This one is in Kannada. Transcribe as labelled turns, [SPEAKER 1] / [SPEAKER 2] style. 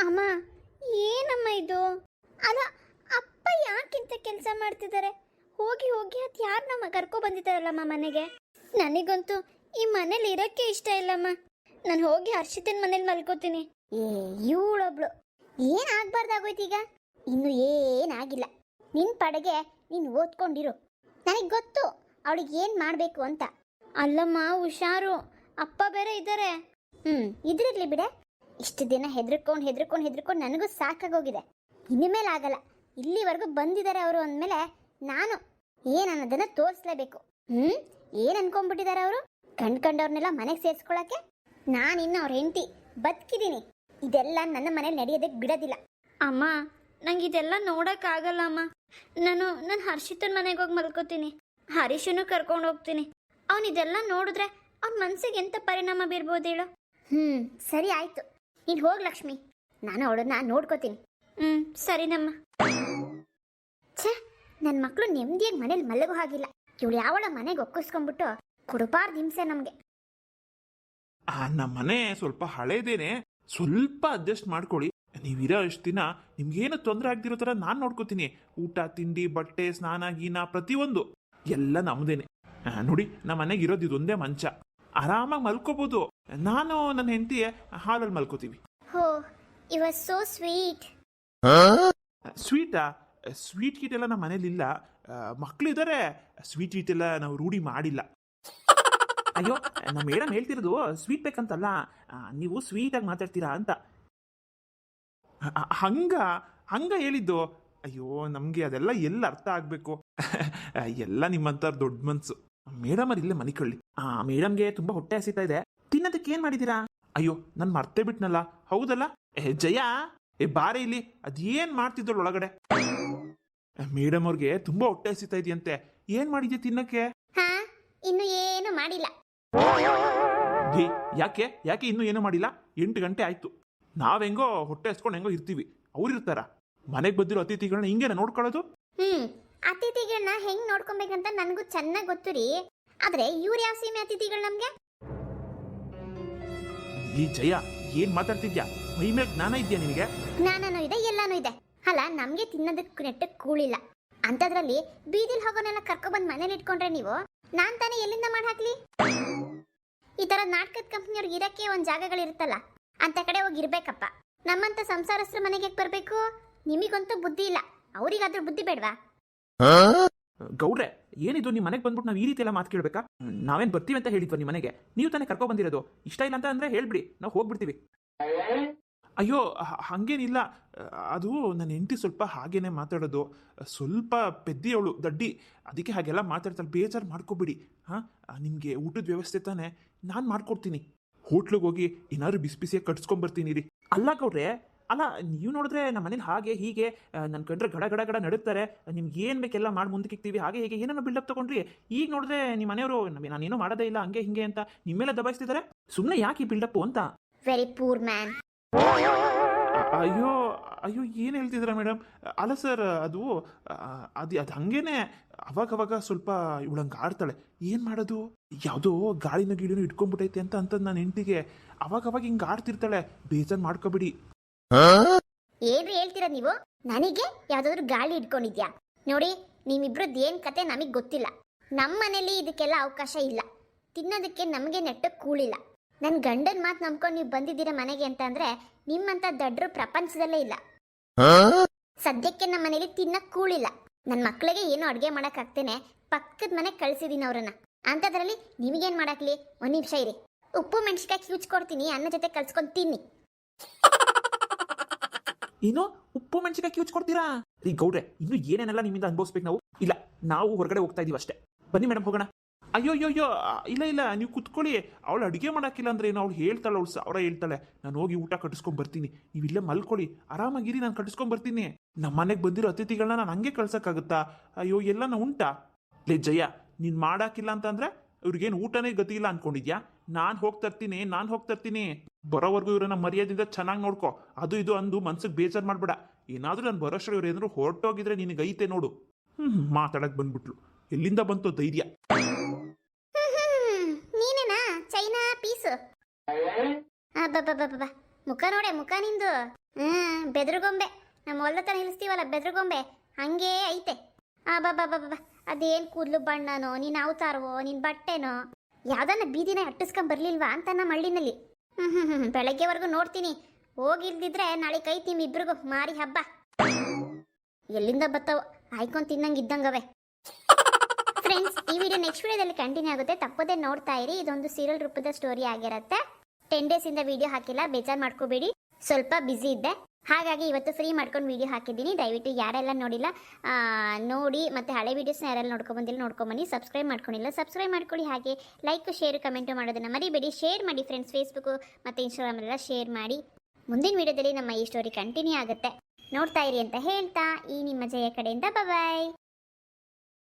[SPEAKER 1] ಅಮ್ಮ, ಏನಮ್ಮ ಇದು? ಅಲ್ಲ, ಅಪ್ಪ ಯಾಕಿಂತ ಕೆಲಸ ಮಾಡ್ತಿದ್ದಾರೆ ಹೋಗಿ ಹೋಗಿ ಅದು ಯಾರು ನಮ್ಮ ಕರ್ಕೊ ಬಂದಿದ್ದಾರಲ್ಲಮ್ಮ ಮನೆಗೆ? ನನಗಂತೂ ಈ ಮನೇಲಿ ಇರೋಕ್ಕೆ ಇಷ್ಟ ಇಲ್ಲಮ್ಮ. ನಾನು ಹೋಗಿ ಹರ್ಷಿತನ ಮನೇಲಿ ಮಲ್ಕೋತೀನಿ. ಏ, ಇವಳೊಬ್ಳು. ಏನಾಗ್ಬಾರ್ದಾಗೋಯ್ತು ಈಗ? ಇನ್ನು ಏನಾಗಿಲ್ಲ ನಿನ್ ಪಡೆಗೆ ನೀನು ಓದ್ಕೊಂಡಿರು. ನನಗೆ ಗೊತ್ತು ಅವಳಿಗೆ ಏನು ಮಾಡಬೇಕು ಅಂತ. ಅಲ್ಲಮ್ಮ, ಹುಷಾರು. ಅಪ್ಪ ಬೇರೆ ಇದ್ದಾರೆ ಹ್ಮ್, ಇದ್ರಿರ್ಲಿ ಬಿಡೆ. ಇಷ್ಟು ದಿನ ಹೆದರ್ಕೊಂಡು ಹೆದರ್ಕೊಂಡು ಹೆದರ್ಕೊಂಡು ನನಗೂ ಸಾಕಾಗೋಗಿದೆ. ಇನ್ಮೇಲೆ ಆಗಲ್ಲ ಇಲ್ಲಿವರೆಗೂ ಬಂದಿದ್ದಾರೆ ಅವರು ಅಂದಮೇಲೆ ನಾನು ಏನು ಅನ್ನೋದನ್ನು ತೋರಿಸ್ಲೇಬೇಕು. ಹ್ಞೂ ಏನು ಅನ್ಕೊಂಡ್ಬಿಟ್ಟಿದ್ದಾರೆ ಅವರು? ಕಂಡ್ಕಂಡವ್ರನ್ನೆಲ್ಲ ಮನೆಗೆ ಸೇರಿಸ್ಕೊಳಕ್ಕೆ? ನಾನಿನ್ನು ಅವ್ರ ಹೆಂಡತಿ ಬದುಕಿದ್ದೀನಿ ಇದೆಲ್ಲ ನನ್ನ ಮನೇಲಿ ನಡೆಯೋದಕ್ಕೆ ಬಿಡೋದಿಲ್ಲ. ಅಮ್ಮ ನಂಗೆ ಇದೆಲ್ಲ ನೋಡೋಕ್ಕಾಗಲ್ಲ ಅಮ್ಮ. ನಾನು ನಾನು ಹರ್ಷಿತನ ಮನೆಗೆ ಹೋಗಿ ಮಲ್ಕೋತೀನಿ. ಹರೀಶನು ಕರ್ಕೊಂಡು ಹೋಗ್ತೀನಿ. ಅವನಿದೆಲ್ಲ ನೋಡಿದ್ರೆ ಅವ್ನ ಮನಸ್ಸಿಗೆ ಎಂಥ ಪರಿಣಾಮ ಬೀರ್ಬೋದು ಹೇಳು? ಹ್ಞೂ ಸರಿ ಆಯ್ತು. ನೀನು ಹೋಗ್ ಲಕ್ಷ್ಮಿ. ನಾನು ಅವಳನ್ನ ನೋಡ್ಕೋತೀನಿ. ಹ್ಮ್ ಸರಿನಮ್ಮ ಛೇ ನನ್ನ ಮಕ್ಕಳು ನೆಮ್ಮದಿಯಾಗಿ ಮನೇಲಿ ಮಲಗೋ ಹಾಗಿಲ್ಲ. ಇವಳು ಯಾವಳ ಮನೆಗೆ ಒಕ್ಕಿಸ್ಕೊಂಡ್ಬಿಟ್ಟು ಕೊಡಬಾರ್ದು ಹಿಂಸೆ ನಮಗೆ.
[SPEAKER 2] ಆ ನಮ್ಮ ಮನೆ ಸ್ವಲ್ಪ ಹಳೇದೇನೆ. ಸ್ವಲ್ಪ ಅಡ್ಜಸ್ಟ್ ಮಾಡ್ಕೊಳ್ಳಿ. ನೀವಿರೋ ಇಷ್ಟು ದಿನ ನಿಮ್ಗೇನು ತೊಂದರೆ ಆಗ್ದಿರೋ ಥರ ನಾನು ನೋಡ್ಕೋತೀನಿ. ಊಟ ತಿಂಡಿ ಬಟ್ಟೆ ಸ್ನಾನ ಗೀನ ಪ್ರತಿಯೊಂದು. ಎಲ್ಲ ನಮ್ದೇನೆ. ನೋಡಿ ನಮ್ಮ ಮನೆಗೆ ಇರೋದು ಇದೊಂದೇ ಮಂಚ. ಆರಾಮಾಗಿ ಮಲ್ಕೋಬೋದು. ನಾನು ನನ್ನ ಹೆಂಡತಿ ಹಾಲಲ್ಲಿ ಮಲ್ಕೋತೀವಿ.
[SPEAKER 1] ಹೋ ಇವ ಸೋ ಸ್ವೀಟ್
[SPEAKER 2] ಸ್ವೀಟಾ ಸ್ವೀಟ್ ಗೀಟ್ ಎಲ್ಲ ನಮ್ಮ ಮನೇಲಿ ಇಲ್ಲ. ಮಕ್ಕಳಿದ್ದಾರೆ ಸ್ವೀಟ್ ಗೀಟ್ ಎಲ್ಲ ನಾವು ರೂಢಿ ಮಾಡಿಲ್ಲ. ಅಯ್ಯೋ ನಮ್ಮ ಮೇಡಮ್ ಹೇಳ್ತಿರೋದು ಸ್ವೀಟ್ ಬೇಕಂತಲ್ಲ. ಆ, ನೀವು ಆಗಿ ಮಾತಾಡ್ತೀರಾ ಅಂತ. ಹಂಗ ಹಂಗ ಹೇಳಿದ್ದು. ಅಯ್ಯೋ ನಮಗೆ ಅದೆಲ್ಲ ಎಲ್ಲ ಅರ್ಥ ಆಗಬೇಕು? ಎಲ್ಲ ನಿಮ್ಮಂತ ದೊಡ್ಡ ಮನ್ಸು. ಮೇಡಮ್ ಅಲ್ಲಿ ಇಲ್ಲೇ ಮನಿಕೊಳ್ಳಿ. ಆ ಮೇಡಮ್ಗೆ ತುಂಬಾ ಹೊಟ್ಟೆ ಹಸಿತಾ ಇದೆ. ತಿನ್ನೋದಕ್ಕೆ ಏನ್ ಮಾಡಿದೀರಾ? ಅಯ್ಯೋ ನಾನು ಮರ್ತೇ ಬಿಟ್ನಲ್ಲ. ಹೌದಲ್ಲ? ಏ ಜಯ ಏ ಬಾರೆ ಇಲ್ಲಿ. ಅದೇನ್ ಮಾಡ್ತಿದ್ದಳು ಒಳಗಡೆ? ಮೇಡಮ್ ಅವ್ರಿಗೆ ತುಂಬಾ ಹೊಟ್ಟೆ ಹಸಿತಾ ಇದೆಯಂತೆ. ಏನ್ ಮಾಡಿದ್ಯ ತಿನ್ನಕ್ಕೆ
[SPEAKER 1] ಹಾ ಇನ್ನು ಏನು ಮಾಡಿಲ್ಲ.
[SPEAKER 2] ಯಾಕೆ? ಯಾಕೆ ಇನ್ನು ಏನೂ ಮಾಡಿಲ್ಲ? ಎಂಟು ಗಂಟೆ ಆಯ್ತು. ನಾವೆಂಗೋ ಹೊಟ್ಟೆ ಹಸ್ಕೊಂಡು ಹೆಂಗೋ ಇರ್ತೀವಿ. ಅವ್ರು ಇರ್ತಾರ? ಮನೆಗೆ ಬಂದಿರೋ ಅತಿಥಿಗಳನ್ನ ಹಿಂಗೇನ ನೋಡ್ಕೊಳ್ಳೋದು?
[SPEAKER 1] ಹ್ಮ್ ಅತಿಥಿಗಳನ್ನ ಹೆಂಗ್ ನೋಡ್ಕೊಬೇಕಂತ ನನಗೂ ಚೆನ್ನಾಗಿ ಗೊತ್ತು ರೀ. ಆದ್ರೆ ಇವ್ರು ಯಾವ ಸೀಮೆ ಅತಿಥಿಗಳು ನಮ್ಗೆ?
[SPEAKER 2] ಈ ಜಯ ಏನ್ ಮಾತಾಡ್ತಿದ್ಯಾ? ಮೈ ಮೇಲೆ ಜ್ಞಾನ ಇದೆಯಾ ನಿನಗೆ?
[SPEAKER 1] ಜ್ಞಾನನೂ ಇದೆ ಎಲ್ಲಾನು ಇದೆ. ಅಲ್ಲ ನಮ್ಗೆ ತಿನ್ನೋದಕ್ಕೆ ನೆಟ್ಟ ಕೂಳಿಲ್ಲ. ಅಂತದ್ರಲ್ಲಿ ಬೀದಿಲ್ ಹೋಗೋನೆಲ್ಲ ಕರ್ಕೊಬಂದ್ ಮನೇಲಿ ಇಟ್ಕೊಂಡ್ರೆ ನೀವು? ನಾನ್ ತಾನೇ ಎಲ್ಲಿಂದ ಮಾಡಿ ಹಾಕ್ಲಿ ಈ ತರ ನಾಟಕದ ಕಂಪ್ನಿಯವ್ರಿಗೆ ಇರಕ್ಕೆ ಒಂದ್ ಜಾಗಗಳಿರುತ್ತಲ್ಲ ಅಂತ ಕಡೆ ಹೋಗಿ ಇರ್ಬೇಕಪ್ಪ. ನಮ್ಮಂತ ಸಂಸಾರಸ್ತ್ರ ಮನೆಗೆ ಯಾಕ್ ಬರ್ಬೇಕು? ನಿಮಗಂತೂ ಬುದ್ಧಿ ಇಲ್ಲ. ಅವ್ರಿಗಾದ್ರೂ ಬುದ್ಧಿ ಬೇಡ್ವಾ?
[SPEAKER 2] ಗೌಡ್ರೆ, ಏನಿದು ನಿಮ್ಮ ಮನೆಗೆ ಬಂದ್ಬಿಟ್ಟು ನಾವು ಈ ರೀತಿ ಎಲ್ಲ ಮಾತು ಕೇಳಬೇಕಾ? ನಾವೇನು ಬರ್ತೀವಿ ಅಂತ ಹೇಳಿದ್ವ ನಿಮ್ಮ ಮನೆಗೆ? ನೀವು ತಾನೇ ಕರ್ಕೊ ಬಂದಿರೋದು. ಇಷ್ಟ ಇಲ್ಲ ಅಂತ ಅಂದರೆ ಹೇಳ್ಬಿಡಿ. ನಾವು ಹೋಗ್ಬಿಡ್ತೀವಿ. ಅಯ್ಯೋ ಹಾಗೇನಿಲ್ಲ. ಅದು ನನ್ನ ಹೆಂಡತಿ ಸ್ವಲ್ಪ ಹಾಗೇನೆ ಮಾತಾಡೋದು. ಸ್ವಲ್ಪ ಪೆದ್ದಿಯವಳು ದಡ್ಡಿ. ಅದಕ್ಕೆ ಹಾಗೆಲ್ಲ ಮಾತಾಡ್ತಾಳೆ. ಬೇಜಾರು ಮಾಡ್ಕೊಬಿಡಿ. ಹಾಂ? ನಿಮಗೆ ಊಟದ ವ್ಯವಸ್ಥೆ ತಾನೇ. ನಾನು ಮಾಡ್ಕೊಡ್ತೀನಿ. ಹೋಟ್ಲಿಗೆ ಹೋಗಿ ಏನಾದ್ರು ಬಿಸಿ ಬಿಸಿಯಾಗಿ ಕಟ್ಸ್ಕೊಂಬರ್ತೀನಿ ರೀ. ಅಲ್ಲ ಗೌಡ್ರೆ ಅಲ್ಲ ನೀವು ನೋಡಿದ್ರೆ ನಮ್ಮ ಮನೇಲಿ ಹಾಗೆ ಹೀಗೆ ನನ್ನ ಕಂಡ್ರೆ ಗಡ ಗಡ ಗಡ ನಡುತ್ತಾರೆ ನಿಮ್ಗೆ ಏನು ಬೇಕೆಲ್ಲ ಮಾಡಿ ಮುಂದಕ್ಕೆ ಇಕ್ತೀವಿ ಹಾಗೆ ಹೀಗೆ ಏನೇನೋ ಬಿಲ್ಡಪ್ ತಗೊಂಡ್ರಿ. ಈಗ ನೋಡಿದ್ರೆ ನಿಮ್ಮ ಮನೆಯವರು ನಾನೇನು ಮಾಡೋದೇ ಇಲ್ಲ ಹಂಗೆ ಹಿಂಗೆ ಅಂತ ನಿಮ್ಮೆಲ್ಲ ದಬಾಯಿಸ್ತಿದ್ದಾರೆ ಸುಮ್ಮನೆ ಯಾಕೆ ಈ ಬಿಲ್ಡಪ್ಪು ಅಂತ?
[SPEAKER 1] ವೆರಿ ಪೂರ್ ಮ್ಯಾನ್
[SPEAKER 2] ಅಯ್ಯೋ ಅಯ್ಯೋ ಏನು ಹೇಳ್ತಿದ್ದೀರಾ ಮೇಡಮ್ ಅಲ್ಲ ಸರ್ ಅದು ಅದು ಅದು ಹಂಗೇನೆ ಅವಾಗ ಅವಾಗ ಸ್ವಲ್ಪ ಇವಳಂಗೆ ಆಡ್ತಾಳೆ. ಏನು ಮಾಡೋದು? ಯಾವುದೋ ಗಾಳಿನ ಗೀಳಿನೂ ಇಟ್ಕೊಂಡ್ಬಿಟ್ಟೈತೆ ಅಂತ ಅಂತ ನನ್ನ ಹೆಂಡತಿಗೆ. ಅವಾಗ ಅವಾಗ ಹಿಂಗೆ ಆಡ್ತಿರ್ತಾಳೆ. ಬೇಜಾರು ಮಾಡ್ಕೋಬಿಡಿ.
[SPEAKER 1] ಏನ್ರಿ ಹೇಳ್ತೀರಾ ನೀವು? ನನಗೆ ಯಾವ್ದಾದ್ರು ಗಾಳಿ ಇಟ್ಕೊಂಡಿದ್ಯಾ ನೋಡಿ ನಿಮ್ಮಿಬ್ರದ್ದು ಏನ್ ಕತೆ ನಮಗ್ ಗೊತ್ತಿಲ್ಲ. ನಮ್ಮ ಮನೇಲಿ ಇದಕ್ಕೆಲ್ಲ ಅವಕಾಶ ಇಲ್ಲ. ತಿನ್ನೋದಕ್ಕೆ ನಮಗೆ ನೆಟ್ಟ ಕೂಳಿಲ್ಲ. ನನ್ನ ಗಂಡನ ಮಾತು ನಂಬ್ಕೊಂಡ್ ನೀವು ಬಂದಿದ್ದೀರಾ ಮನೆಗೆ ಅಂತ ಅಂದ್ರೆ ನಿಮ್ಮಂತ ದಡ್ರು ಪ್ರಪಂಚದಲ್ಲೇ ಇಲ್ಲ. ಸದ್ಯಕ್ಕೆ ನಮ್ಮ ಮನೇಲಿ ತಿನ್ನಕ್ ಕೂಳಿಲ್ಲ. ನನ್ನ ಮಕ್ಕಳಿಗೆ ಏನು ಅಡ್ಗೆ ಮಾಡಕ್ ಆಗ್ತೇನೆ. ಪಕ್ಕದ ಮನೆ ಕಳ್ಸಿದೀನಿ ಅವ್ರನ್ನ. ಅಂತದ್ರಲ್ಲಿ ನಿಮಗೇನ್ ಮಾಡಾಕ್ಲಿ? ಒಂದ್ ನಿಮಿಷ ಇರಿ. ಉಪ್ಪು ಮೆಣಸಿನ್ಕಾಯಿ ಕಿವಿಚ್ಕೊಡ್ತೀನಿ. ಕೊಡ್ತೀನಿ ಅನ್ನ ಜೊತೆ ಕಲ್ಸ್ಕೊಂಡು ತಿನ್ನಿ.
[SPEAKER 2] ಏನು ಉಪ್ಪು ಮೆಣಸಿನಕಾಯಿ ಕಿವುಚ್ ಕೊಡ್ತೀರಾ? ಈ ಗೌಡ್ರೆ, ಇನ್ನು ಏನೇನೆಲ್ಲ ನಿಮ್ಮಿಂದ ಅನುಭವಿಸ್ಬೇಕು ನಾವು? ಇಲ್ಲ, ನಾವು ಹೊರಗಡೆ ಹೋಗ್ತಾ ಇದೀವಿ ಅಷ್ಟೇ. ಬನ್ನಿ ಮೇಡಮ್ ಹೋಗೋಣ. ಅಯ್ಯೋ ಅಯ್ಯೋ ಅಯ್ಯೋ ಇಲ್ಲ ಇಲ್ಲ, ನೀವು ಕುತ್ಕೊಳ್ಳಿ. ಅವಳು ಅಡುಗೆ ಮಾಡೋಕ್ಕಿಲ್ಲ ಅಂದ್ರೆ ಏನು ಅವಳು ಹೇಳ್ತಾಳೆ, ಅವಳು ಸಾವಿರ ಹೇಳ್ತಾಳೆ. ನಾನು ಹೋಗಿ ಊಟ ಕಟ್ಟಿಸ್ಕೊಂಡ್ ಬರ್ತೀನಿ. ನೀವು ಇಲ್ಲೇ ಮಲ್ಕೊಳ್ಳಿ. ಆರಾಮಾಗಿರಿ, ನಾನು ಕಟ್ಟಿಸ್ಕೊಂಡ್ ಬರ್ತೀನಿ. ನಮ್ಮ ಮನೆಗೆ ಬಂದಿರೋ ಅತಿಥಿಗಳನ್ನ ನಾನು ಹಂಗೆ ಕಳ್ಸಕ್ಕಾಗುತ್ತಾ? ಅಯ್ಯೋ, ಎಲ್ಲನ ಉಂಟಾ? ಲೇ, ಜಯ, ನೀನು ಮಾಡಾಕಿಲ್ಲ ಅಂತಂದ್ರೆ ಇವ್ರಿಗೇನು ಊಟನೇ ಗತಿ ಇಲ್ಲ ಅನ್ಕೊಂಡಿದ್ಯಾ? ನಾನು ಹೋಗ್ತಾ ಇರ್ತೀನಿ, ನಾನು ಹೋಗ್ತಾ ಇರ್ತೀನಿ. ಬರೋವರೆಗೂ ಇವ್ರನ್ನ ಮರ್ಯಾದಿಂದ ಚೆನ್ನಾಗಿ ನೋಡ್ಕೊ. ಅದು ಇದು ಅಂದು ಮನ್ಸಿಗೆ ಬೇಜಾರ್ ಮಾಡ್ಬೇಡ. ಏನಾದ್ರೂ ನಾನು ಬರೋಷ್ಟ್ರ ಇವ್ರು ಏನಾದ್ರು ಹೊರಟೋಗಿದ್ರೆ ನಿನಗೆ ಐತೆ ನೋಡು. ಹ್ಮ್ ಮಾತಾಡಕ್ ಬಂದ್ಬಿಟ್ಲು. ಎಲ್ಲಿಂದ ಬಂತು ಧೈರ್ಯ.
[SPEAKER 1] ನೀನೇನಾ? ಚೈನಾ ಅಬ್ಬಬ್ಬಬ್ಬಬ್ಬ. ಮುಖ ನೋಡೆ, ಮುಖ ನಿಂದು. ಹ್ಮ್, ಬೆದ್ರಗೊಂಬೆ. ನಮ್ಮ ಹತ್ರ ನಿಲ್ಲಿಸ್ತೀವಲ್ಲ ಬೆದ್ರುಗೊಂಬೆ. ಹಂಗೇ ಐತೆ. ಆ ಬಾಬಾ ಬಾಬಾ ಅದೇನ್ ಕೂದ್ಲು ಬಣ್ಣನೋ, ನೀನ್ ಅವತಾರವೋ ನಿನ್ ಬಟ್ಟೆನೋ. ಯಾವ್ದನ್ನ ಬೀದಿನ ಅಟ್ಟಿಸ್ಕೊಂಡ್ ಬರ್ಲಿಲ್ವಾ ಅಂತ ನಮ್ಮ ಹಳ್ಳಿನಲ್ಲಿ. ಹ್ಮ್ ಹ್ಮ್ ಹ್ಮ್ ಬೆಳಗ್ಗೆವರೆಗೂ ನೋಡ್ತೀನಿ. ಹೋಗಿಲ್ದಿದ್ರೆ ನಾಳೆ ಕೈ ತಿಮ್ ಇಬ್ರಿಗೂ ಮಾರಿ ಹಬ್ಬ. ಎಲ್ಲಿಂದ ಬತ್ತವ? ಆಯ್ಕೊಂಡ್ ತಿನ್ನಂಗೆ ಇದ್ದಂಗವೆ ಫ್ರೆಂಡ್ಸ್ ಈ ವಿಡಿಯೋ ನೆಕ್ಸ್ಟ್ ವಿಡಿಯೋದಲ್ಲಿ ಕಂಟಿನ್ಯೂ ಆಗುತ್ತೆ. ತಪ್ಪದೇ ನೋಡ್ತಾ ಇರಿ. ಇದೊಂದು ಸೀರಿಯಲ್ ರೂಪದ ಸ್ಟೋರಿ ಆಗಿರುತ್ತೆ. ಟೆನ್ ಡೇಸ್ ಇಂದ ವಿಡಿಯೋ ಹಾಕಿಲ್ಲ. ಬೇಜಾರ್ ಮಾಡ್ಕೋಬೇಡಿ. ಸ್ವಲ್ಪ ಬ್ಯುಸಿ ಇದ್ದೆ. ಹಾಗಾಗಿ ಇವತ್ತು ಫ್ರೀ ಮಾಡ್ಕೊಂಡು ವೀಡಿಯೋ ಹಾಕಿದ್ದೀನಿ. ದಯವಿಟ್ಟು ಯಾರೆಲ್ಲ ನೋಡಿಲ್ಲ ನೋಡಿ ಮತ್ತು ಹಳೆ ವೀಡಿಯೋಸ್ನ ಯಾರೆಲ್ಲ ನೋಡ್ಕೊಂಬಂದಿಲ್ಲ ನೋಡ್ಕೊಂಬನ್ನಿ ಸಬ್ಸ್ಕ್ರೈಬ್ ಮಾಡ್ಕೊಂಡಿಲ್ಲ ಸಬ್ಸ್ಕ್ರೈಬ್ ಮಾಡ್ಕೊಳ್ಳಿ. ಹಾಗೆ ಲೈಕ್ ಶೇರ್ ಕಮೆಂಟು ಮಾಡೋದನ್ನ ಮರಿಬೇಡಿ. ಶೇರ್ ಮಾಡಿ ಫ್ರೆಂಡ್ಸ್ ಫೇಸ್ಬುಕ್ ಮತ್ತು ಇನ್ಸ್ಟಾಗ್ರಾಮಲ್ಲೆಲ್ಲ ಶೇರ್ ಮಾಡಿ. ಮುಂದಿನ ವೀಡಿಯೋದಲ್ಲಿ ನಮ್ಮ ಈ ಸ್ಟೋರಿ ಕಂಟಿನ್ಯೂ ಆಗುತ್ತೆ. ನೋಡ್ತಾ ಇರಿ ಅಂತ ಹೇಳ್ತಾ, ಈ ನಿಮ್ಮ ಜಯ ಕಡೆಯಿಂದ. ಬಾಯ್